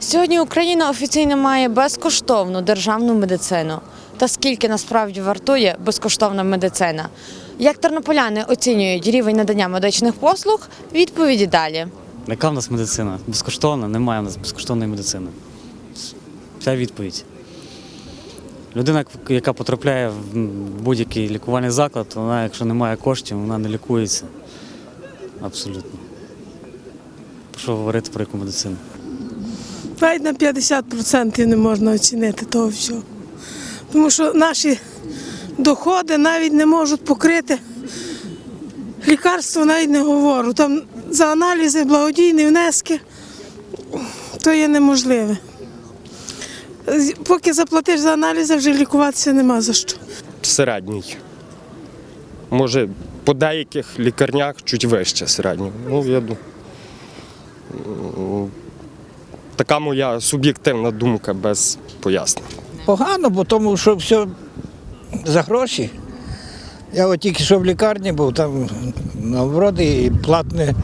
Сьогодні Україна офіційно має безкоштовну державну медицину. Та скільки насправді вартує безкоштовна медицина? Як тернополяни оцінюють рівень надання медичних послуг? Відповіді далі. Яка в нас медицина? Безкоштовна? Немає в нас безкоштовної медицини. Вся відповідь. Людина, яка потрапляє в будь-який лікувальний заклад, вона, якщо не має коштів, вона не лікується. Абсолютно. Що говорити про яку медицину? Навіть на 50% не можна оцінити того всього. Тому що наші доходи навіть не можуть покрити лікарство, навіть не говорю. Там за аналізи, благодійні внески, то є неможливе. Поки заплатиш за аналізи, вже лікуватися нема за що. середній. Може, по деяких лікарнях чуть вище середнього. Ну, я ду- М, Така моя суб'єктивна думка без пояснень. Погано, бо тому що все за гроші. Я от тільки що в лікарні був, там на вроді і платне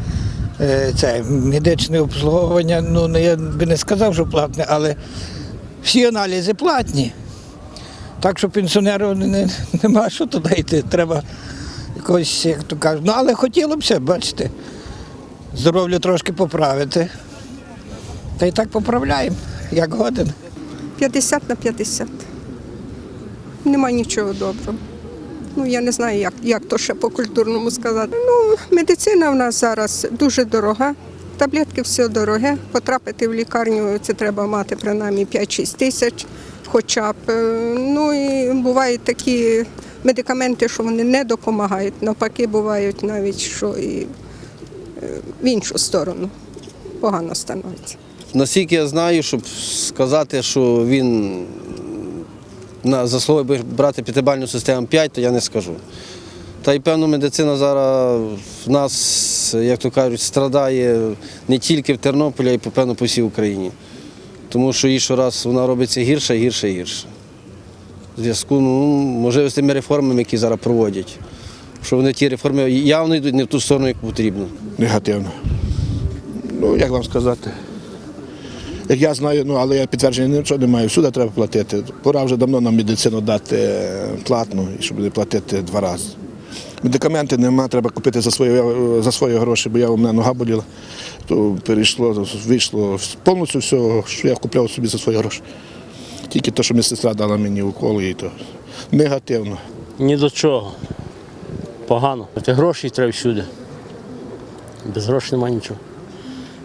е, це, медичне обслуговування. Ну, я би не сказав, що платне, але всі аналізи платні. Так що пенсіонеру не, не, нема що туди йти. Треба якось, як то кажуть. Ну, але хотілося б, бачите, здоров'я трошки поправити. Та й так поправляємо, як годин. 50 на 50. Нема нічого доброго. Ну, я не знаю, як, як то ще по-культурному сказати. Ну, медицина в нас зараз дуже дорога. Таблетки все дороге. Потрапити в лікарню це треба мати принаймні 5-6 тисяч хоча б. Е, Ну і бувають такі медикаменти, що вони не допомагають. Навпаки, бувають навіть, що і е, в іншу сторону погано становиться. Наскільки я знаю, щоб сказати, що він на заслуговує брати п'ятибальну систему 5, то я не скажу. Та й певно, медицина зараз в нас, як то кажуть, страдає не тільки в Тернополі, а й певно по всій Україні. Тому що і щораз вона робиться гірше, гірше, гірше. В зв'язку, ну, можливо, з тими реформами, які зараз проводять. Що вони ті реформи явно йдуть не в ту сторону, яку потрібно. Негативно. Ну, як вам сказати? Як я знаю, ну але я підтвердження нічого не маю. Всюди треба платити. Пора вже давно нам медицину дати е, платну, щоб не платити два рази. Медикаменти нема, треба купити за свої, за свої гроші, бо я у мене нога боліла, то перейшло, вийшло повністю все, що я купляв собі за свої гроші. Тільки те, що медсестра дала мені уколи, і то негативно. Ні до чого. Погано. Гроші треба всюди. Без грошей немає нічого.